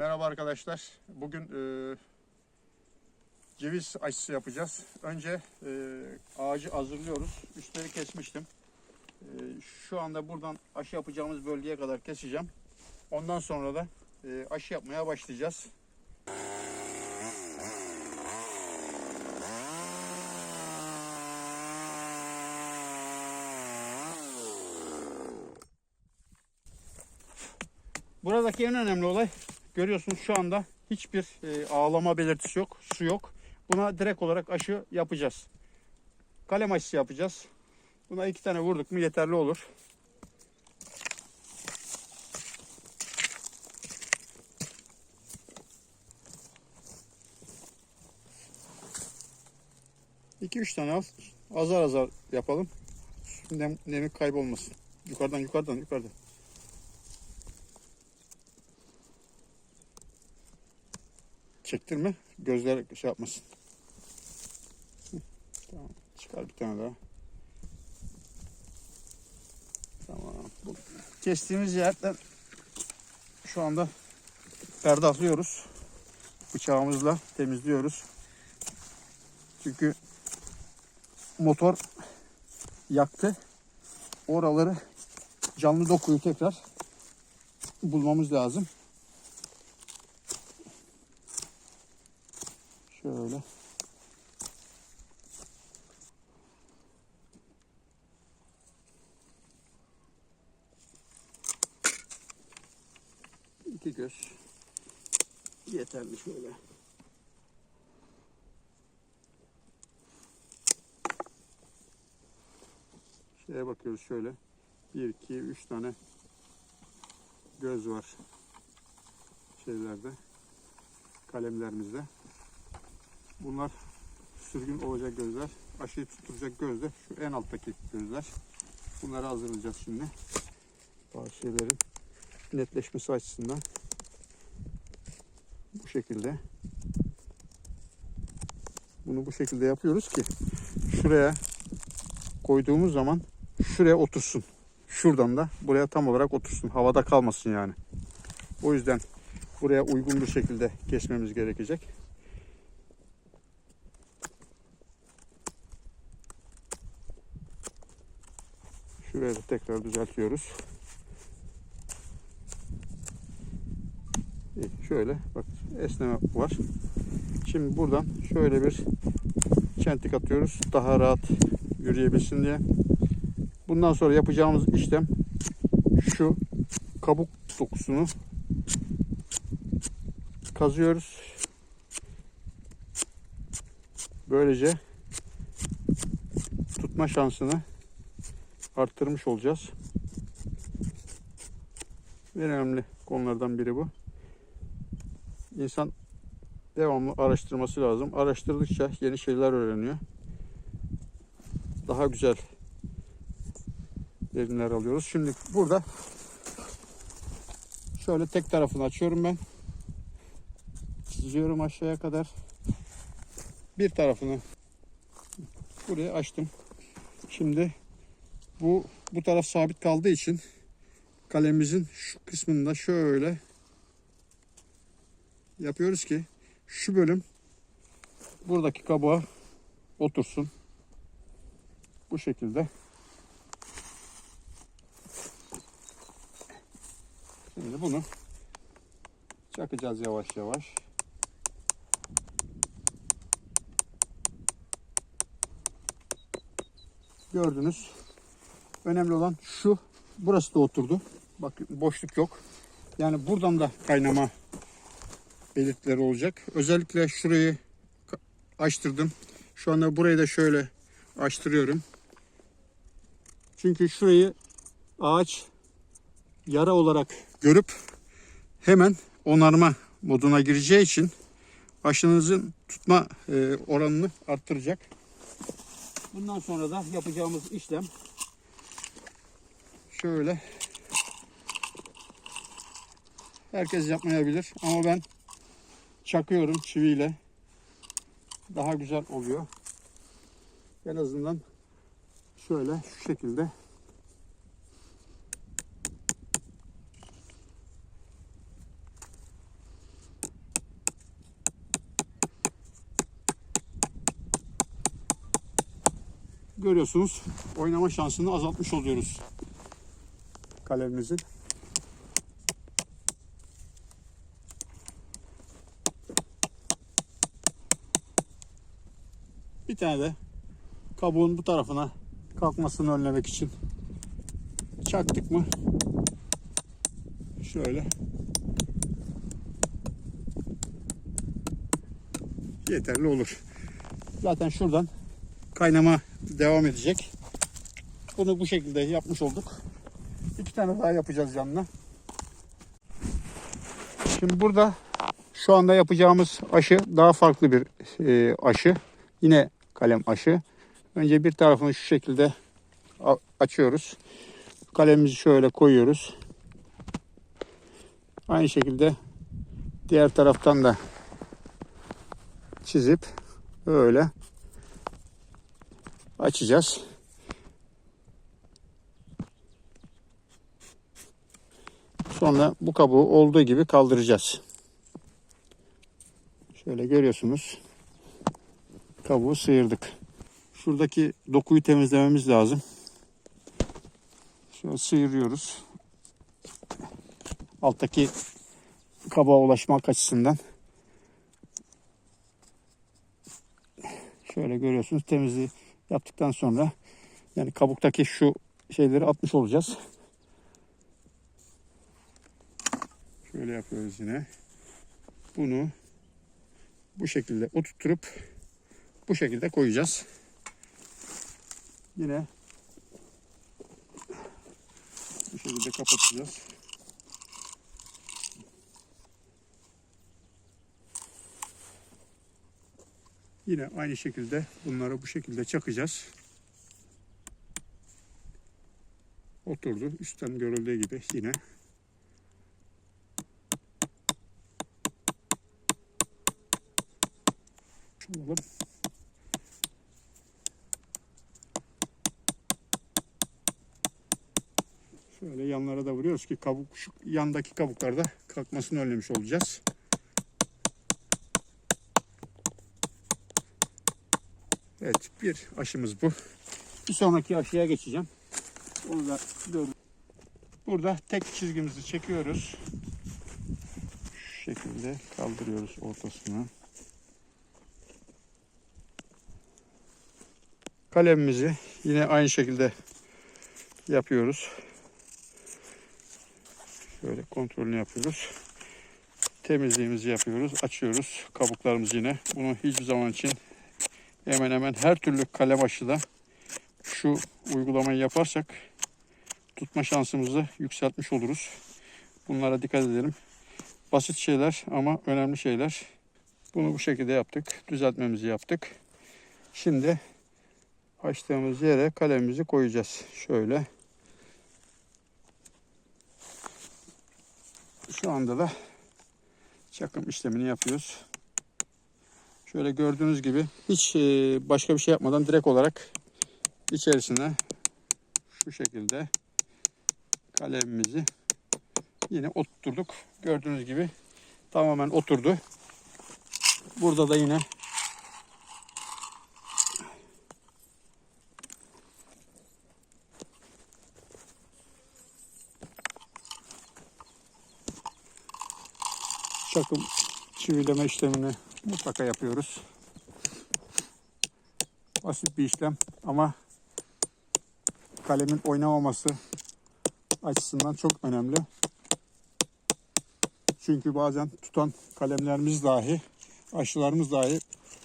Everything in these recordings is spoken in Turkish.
Merhaba arkadaşlar. Bugün e, ceviz aşısı yapacağız. Önce e, ağacı hazırlıyoruz. Üstleri kesmiştim. E, şu anda buradan aşı yapacağımız bölgeye kadar keseceğim. Ondan sonra da e, aşı yapmaya başlayacağız. Buradaki en önemli olay görüyorsunuz şu anda hiçbir e, ağlama belirtisi yok, su yok. Buna direkt olarak aşı yapacağız. Kalem aşısı yapacağız. Buna iki tane vurduk mu yeterli olur. İki üç tane al. Azar azar yapalım. Nem, nemi kaybolmasın. Yukarıdan yukarıdan yukarıdan. Çektirme. Gözler şey yapmasın. Tamam. Çıkar bir tane daha. Tamam. Bu kestiğimiz yerden şu anda perdahlıyoruz. Bıçağımızla temizliyoruz. Çünkü motor yaktı. Oraları canlı dokuyu tekrar bulmamız lazım. Şöyle. İki göz. Yeterli şöyle. Şeye bakıyoruz şöyle. Bir, iki, üç tane göz var. Şeylerde. Kalemlerimizde. Bunlar sürgün olacak gözler. Aşıyı tutturacak göz de şu en alttaki gözler. Bunları hazırlayacağız şimdi. Bazı şeylerin netleşmesi açısından bu şekilde bunu bu şekilde yapıyoruz ki şuraya koyduğumuz zaman şuraya otursun. Şuradan da buraya tam olarak otursun. Havada kalmasın yani. O yüzden buraya uygun bir şekilde kesmemiz gerekecek. Şuraya tekrar düzeltiyoruz. Şöyle bak esneme var. Şimdi buradan şöyle bir çentik atıyoruz. Daha rahat yürüyebilsin diye. Bundan sonra yapacağımız işlem şu kabuk dokusunu kazıyoruz. Böylece tutma şansını arttırmış olacağız. En önemli konulardan biri bu. İnsan devamlı araştırması lazım. Araştırdıkça yeni şeyler öğreniyor. Daha güzel verimler alıyoruz. Şimdi burada şöyle tek tarafını açıyorum ben. Çiziyorum aşağıya kadar. Bir tarafını buraya açtım. Şimdi bu bu taraf sabit kaldığı için kalemimizin şu kısmında şöyle yapıyoruz ki şu bölüm buradaki kabuğa otursun. Bu şekilde. Şimdi bunu çakacağız yavaş yavaş. Gördünüz. Önemli olan şu. Burası da oturdu. Bak boşluk yok. Yani buradan da kaynama belirtileri olacak. Özellikle şurayı açtırdım. Şu anda burayı da şöyle açtırıyorum. Çünkü şurayı ağaç yara olarak görüp hemen onarma moduna gireceği için aşınızın tutma e, oranını arttıracak. Bundan sonra da yapacağımız işlem Şöyle. Herkes yapmayabilir ama ben çakıyorum çiviyle. Daha güzel oluyor. En azından şöyle şu şekilde görüyorsunuz oynama şansını azaltmış oluyoruz kalemimizin. Bir tane de kabuğun bu tarafına kalkmasını önlemek için çaktık mı şöyle yeterli olur. Zaten şuradan kaynama devam edecek. Bunu bu şekilde yapmış olduk. Tane daha yapacağız yanına. Şimdi burada şu anda yapacağımız aşı daha farklı bir e, aşı. Yine kalem aşı. Önce bir tarafını şu şekilde açıyoruz. Kalemimizi şöyle koyuyoruz. Aynı şekilde diğer taraftan da çizip böyle açacağız. Sonra bu kabuğu olduğu gibi kaldıracağız. Şöyle görüyorsunuz. Kabuğu sıyırdık. Şuradaki dokuyu temizlememiz lazım. Şöyle sıyırıyoruz. Alttaki kabuğa ulaşmak açısından. Şöyle görüyorsunuz temizliği yaptıktan sonra yani kabuktaki şu şeyleri atmış olacağız. Şöyle yapıyoruz yine. Bunu bu şekilde oturtturup bu şekilde koyacağız. Yine bu şekilde kapatacağız. Yine aynı şekilde bunları bu şekilde çakacağız. Oturdu. Üstten görüldüğü gibi yine. Şunu Şöyle yanlara da vuruyoruz ki kabuk şu yandaki kabuklarda kalkmasını önlemiş olacağız. Evet bir aşımız bu. Bir sonraki aşıya geçeceğim. Onu da görün. Burada tek çizgimizi çekiyoruz. Şu şekilde kaldırıyoruz ortasına. Kalemimizi yine aynı şekilde yapıyoruz. Şöyle kontrolünü yapıyoruz. Temizliğimizi yapıyoruz. Açıyoruz kabuklarımızı yine. Bunu hiçbir zaman için hemen hemen her türlü kalem aşıda şu uygulamayı yaparsak tutma şansımızı yükseltmiş oluruz. Bunlara dikkat edelim. Basit şeyler ama önemli şeyler. Bunu bu şekilde yaptık. Düzeltmemizi yaptık. Şimdi açtığımız yere kalemimizi koyacağız. Şöyle. Şu anda da çakım işlemini yapıyoruz. Şöyle gördüğünüz gibi hiç e, başka bir şey yapmadan direkt olarak içerisine şu şekilde kalemimizi yine oturttuk. Gördüğünüz gibi tamamen oturdu. Burada da yine çakım çivileme işlemini mutlaka yapıyoruz. Basit bir işlem ama kalemin oynamaması açısından çok önemli. Çünkü bazen tutan kalemlerimiz dahi, aşılarımız dahi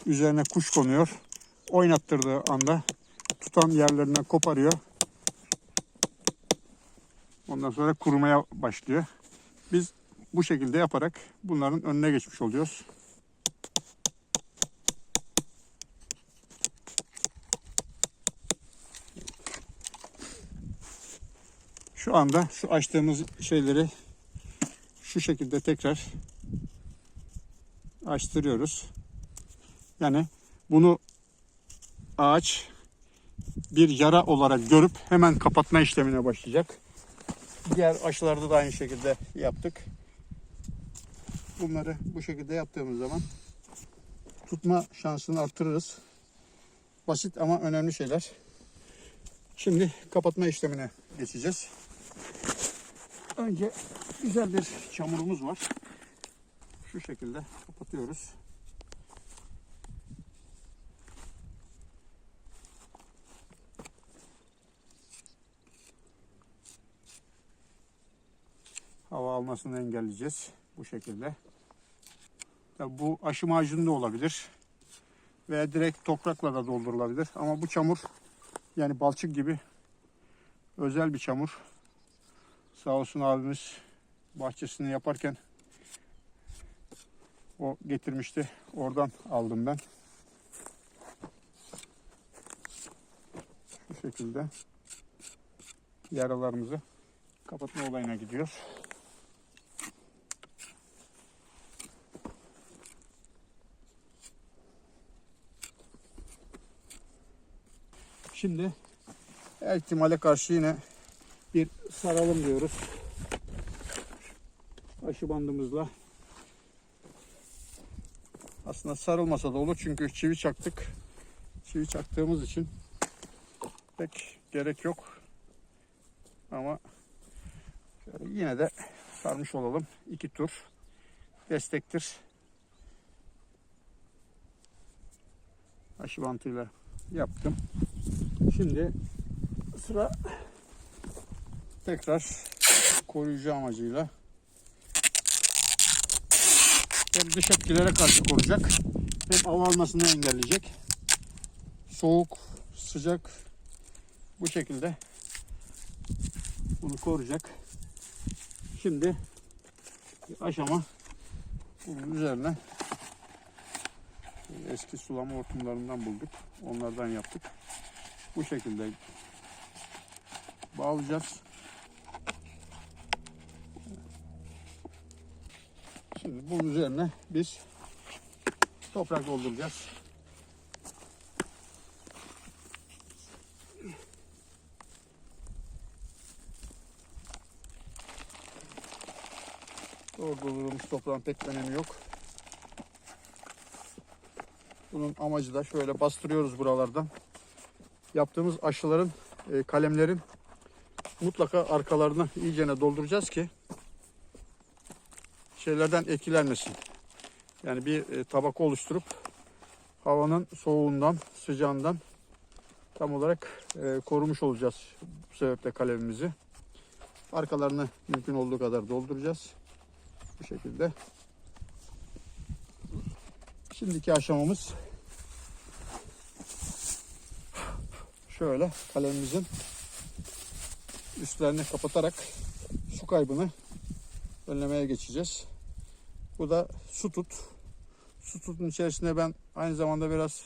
üzerine kuş konuyor. Oynattırdığı anda tutan yerlerinden koparıyor. Ondan sonra kurumaya başlıyor. Biz bu şekilde yaparak bunların önüne geçmiş oluyoruz. Şu anda şu açtığımız şeyleri şu şekilde tekrar açtırıyoruz. Yani bunu ağaç bir yara olarak görüp hemen kapatma işlemine başlayacak. Diğer aşılarda da aynı şekilde yaptık. Bunları bu şekilde yaptığımız zaman tutma şansını arttırırız. Basit ama önemli şeyler. Şimdi kapatma işlemine geçeceğiz. Önce güzel bir çamurumuz var. Şu şekilde kapatıyoruz. Hava almasını engelleyeceğiz bu şekilde. Tabii bu aşı macunu da olabilir. Veya direkt toprakla da doldurulabilir. Ama bu çamur yani balçık gibi özel bir çamur. Sağ olsun abimiz bahçesini yaparken o getirmişti. Oradan aldım ben. Şu şekilde yaralarımızı kapatma olayına gidiyor. Şimdi her ihtimale karşı yine bir saralım diyoruz. Aşı bandımızla. Aslında sarılmasa da olur çünkü çivi çaktık. Çivi çaktığımız için pek gerek yok. Ama yine de sarmış olalım. İki tur destektir. Aşı bantıyla yaptım. Şimdi sıra tekrar koruyucu amacıyla hem dış etkilere karşı koruyacak hem hava almasını engelleyecek. Soğuk, sıcak bu şekilde bunu koruyacak. Şimdi aşama bunun üzerine eski sulama hortumlarından bulduk. Onlardan yaptık. Bu şekilde bağlayacağız. Şimdi bunun üzerine biz toprak dolduracağız. Doldurulmuş toprağın pek önemi yok. Bunun amacı da şöyle bastırıyoruz buralardan. Yaptığımız aşıların, e, kalemlerin mutlaka arkalarını iyicene dolduracağız ki şeylerden etkilenmesin. Yani bir e, tabaka oluşturup havanın soğuğundan, sıcağından tam olarak e, korumuş olacağız bu sebeple kalemimizi. Arkalarını mümkün olduğu kadar dolduracağız. Bu şekilde. Şimdiki aşamamız şöyle kalemimizin üstlerini kapatarak su kaybını önlemeye geçeceğiz. Bu da su tut. Su tutun içerisine ben aynı zamanda biraz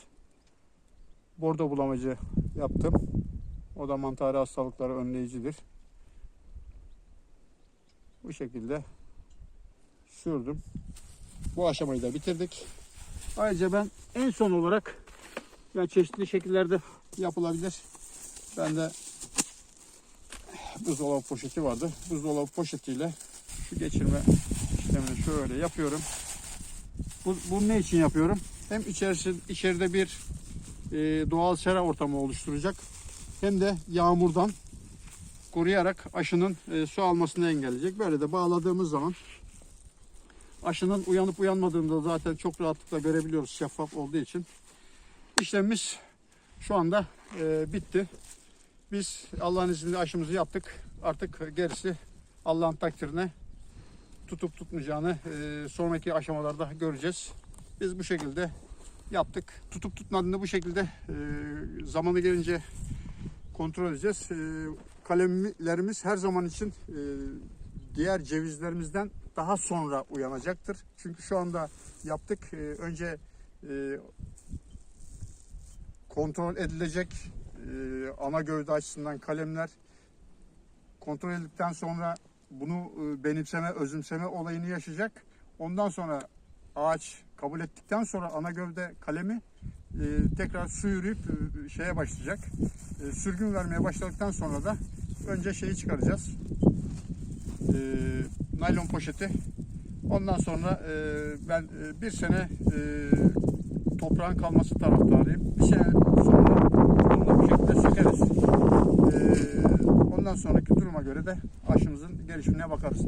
bordo bulamacı yaptım. O da mantarı hastalıkları önleyicidir. Bu şekilde sürdüm. Bu aşamayı da bitirdik. Ayrıca ben en son olarak yani çeşitli şekillerde yapılabilir. Ben de buzdolabı poşeti vardı. Buzdolabı poşetiyle şu geçirme işlemini şöyle yapıyorum. Bu, bunu ne için yapıyorum? Hem içerisi, içeride bir e, doğal sera ortamı oluşturacak. Hem de yağmurdan koruyarak aşının e, su almasını engelleyecek. Böyle de bağladığımız zaman aşının uyanıp uyanmadığını da zaten çok rahatlıkla görebiliyoruz şeffaf olduğu için. İşlemimiz şu anda e, bitti. Biz Allah'ın izniyle aşımızı yaptık. Artık gerisi Allah'ın takdirine tutup tutmayacağını e, sonraki aşamalarda göreceğiz. Biz bu şekilde yaptık. Tutup tutmadığını bu şekilde e, zamanı gelince kontrol edeceğiz. E, kalemlerimiz her zaman için e, diğer cevizlerimizden daha sonra uyanacaktır. Çünkü şu anda yaptık. E, önce e, kontrol edilecek e, ana gövde açısından kalemler kontrol edildikten sonra bunu e, benimseme, özümseme olayını yaşayacak. Ondan sonra ağaç kabul ettikten sonra ana gövde kalemi e, tekrar su yürüyüp şeye başlayacak. Sürgün vermeye başladıktan sonra da önce şeyi çıkaracağız. Naylon poşeti. Ondan sonra ben bir sene toprağın kalması taraftarıyım. Bir sene sonra bunu bu şekilde sökeriz. Ee, ondan sonraki duruma göre de aşımızın gelişimine bakarız.